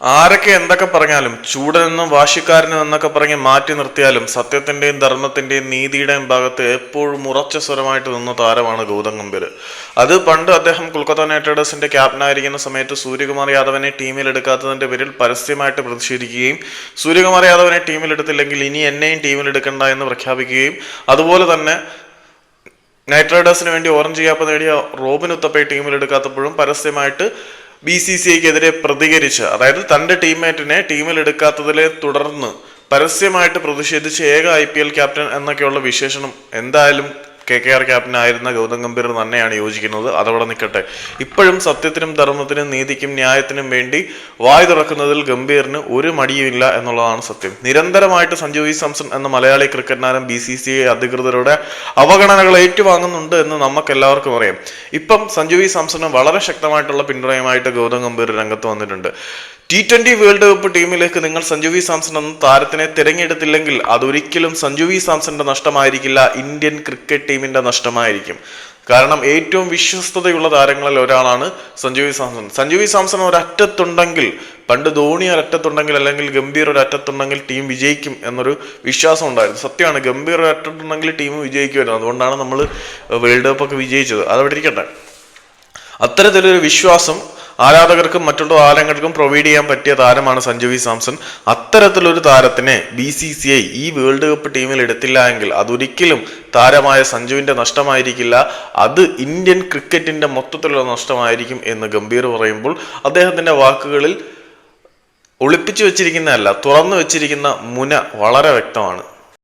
ആരൊക്കെ എന്തൊക്കെ പറഞ്ഞാലും ചൂടനെന്നും വാശിക്കാരനും എന്നൊക്കെ പറഞ്ഞ് മാറ്റി നിർത്തിയാലും സത്യത്തിന്റെയും ധർമ്മത്തിന്റെയും നീതിയുടെയും ഭാഗത്ത് എപ്പോഴും ഉറച്ച സ്വരമായിട്ട് നിന്ന താരമാണ് ഗൗതം ഗംഭീർ. അത് പണ്ട് അദ്ദേഹം കൊൽക്കത്ത നൈറ്റ് റൈഡേഴ്സിന്റെ ക്യാപ്റ്റനായിരിക്കുന്ന സമയത്ത് സൂര്യകുമാർ യാദവനെ ടീമിൽ എടുക്കാത്തതിന്റെ പേരിൽ പരസ്യമായിട്ട് പ്രതിഷേധിക്കുകയും സൂര്യകുമാർ യാദവനെ ടീമിൽ എടുത്തില്ലെങ്കിൽ ഇനി എന്നെയും ടീമിൽ എടുക്കണ്ട എന്ന് പ്രഖ്യാപിക്കുകയും അതുപോലെ തന്നെ നൈറ്റ് റൈഡേഴ്സിന് വേണ്ടി ഓറഞ്ച് ക്യാപ്പ് നേടിയ റോബിൻ ഉത്തപ്പയെ ടീമിൽ എടുക്കാത്തപ്പോഴും പരസ്യമായിട്ട് ബി സി സി ഐക്കെതിരെ പ്രതികരിച്ച് അതായത് തന്റെ ടീംമേറ്റിനെ ടീമിൽ എടുക്കാത്തതിനെ തുടർന്ന് പരസ്യമായിട്ട് പ്രതിഷേധിച്ച് ഏക ഐ പി എൽ ക്യാപ്റ്റൻ എന്നൊക്കെയുള്ള വിശേഷണം എന്തായാലും കെ കെ ആർ ക്യാപ്റ്റനായിരുന്ന ഗൗതം ഗംഭീർ തന്നെയാണ് യോജിക്കുന്നത്. അതവിടെ നിൽക്കട്ടെ. ഇപ്പോഴും സത്യത്തിനും ധർമ്മത്തിനും നീതിക്കും ന്യായത്തിനും വേണ്ടി വായു തുറക്കുന്നതിൽ ഗംഭീറിന് ഒരു മടിയുമില്ല എന്നുള്ളതാണ് സത്യം. നിരന്തരമായിട്ട് സഞ്ജു വി സാംസൺ എന്ന മലയാളി ക്രിക്കറ്റ് താരം ബി സി സി അധികൃതരുടെ അവഗണനകൾ ഏറ്റുവാങ്ങുന്നുണ്ട് എന്ന് നമുക്ക് എല്ലാവർക്കും അറിയാം. ഇപ്പം സഞ്ജു വി സാംസണ് വളരെ ശക്തമായിട്ടുള്ള പിന്തുണയുമായിട്ട് ഗൗതം ഗംഭീർ രംഗത്ത് വന്നിട്ടുണ്ട്. ടി ട്വന്റി വേൾഡ് കപ്പ് ടീമിലേക്ക് നിങ്ങൾ സഞ്ജു വി സാംസൺ എന്ന താരത്തിനെ തിരഞ്ഞെടുത്തില്ലെങ്കിൽ അതൊരിക്കലും സഞ്ജു വി സാംസന്റെ നഷ്ടമായിരിക്കില്ല. ഇന്ത്യൻ ക്രിക്കറ്റ് ടീമിന്റെ നഷ്ടമായിരിക്കും. കാരണം ഏറ്റവും വിശ്വസ്തതയുള്ള താരങ്ങളിൽ ഒരാളാണ് സഞ്ജു വി സാംസൺ. സഞ്ജു വി സാംസൺ ഒരറ്റത്തുണ്ടെങ്കിൽ പണ്ട് ധോണി ഒരറ്റത്തുണ്ടെങ്കിൽ അല്ലെങ്കിൽ ഗംഭീർ ഒരറ്റത്തുണ്ടെങ്കിൽ ടീം വിജയിക്കും എന്നൊരു വിശ്വാസം ഉണ്ടായിരുന്നു. സത്യമാണ് ഗംഭീർ ഒരറ്റത്തുണ്ടെങ്കിൽ ടീം വിജയിക്കുമായിരുന്നു. അതുകൊണ്ടാണ് നമ്മൾ വേൾഡ് കപ്പ് ഒക്കെ വിജയിച്ചത്. അതവിടെ ഇരിക്കട്ടെ. അത്തരത്തിലൊരു വിശ്വാസം ആരാധകർക്കും മറ്റുള്ള താരങ്ങൾക്കും പ്രൊവൈഡ് ചെയ്യാൻ പറ്റിയ താരമാണ് സഞ്ജു വി സാംസൺ. അത്തരത്തിലൊരു താരത്തിനെ ബി സി സി ഐ ഈ വേൾഡ് കപ്പ് ടീമിൽ എടുത്തില്ല എങ്കിൽ അതൊരിക്കലും താരമായ സഞ്ജുവിന്റെ നഷ്ടമായിരിക്കില്ല. അത് ഇന്ത്യൻ ക്രിക്കറ്റിന്റെ മൊത്തത്തിലുള്ള നഷ്ടമായിരിക്കും എന്ന് ഗംഭീർ പറയുമ്പോൾ അദ്ദേഹത്തിന്റെ വാക്കുകളിൽ ഒളിപ്പിച്ചു വെച്ചിരിക്കുന്നതല്ല തുറന്നു വെച്ചിരിക്കുന്ന മുന വളരെ വ്യക്തമാണ്.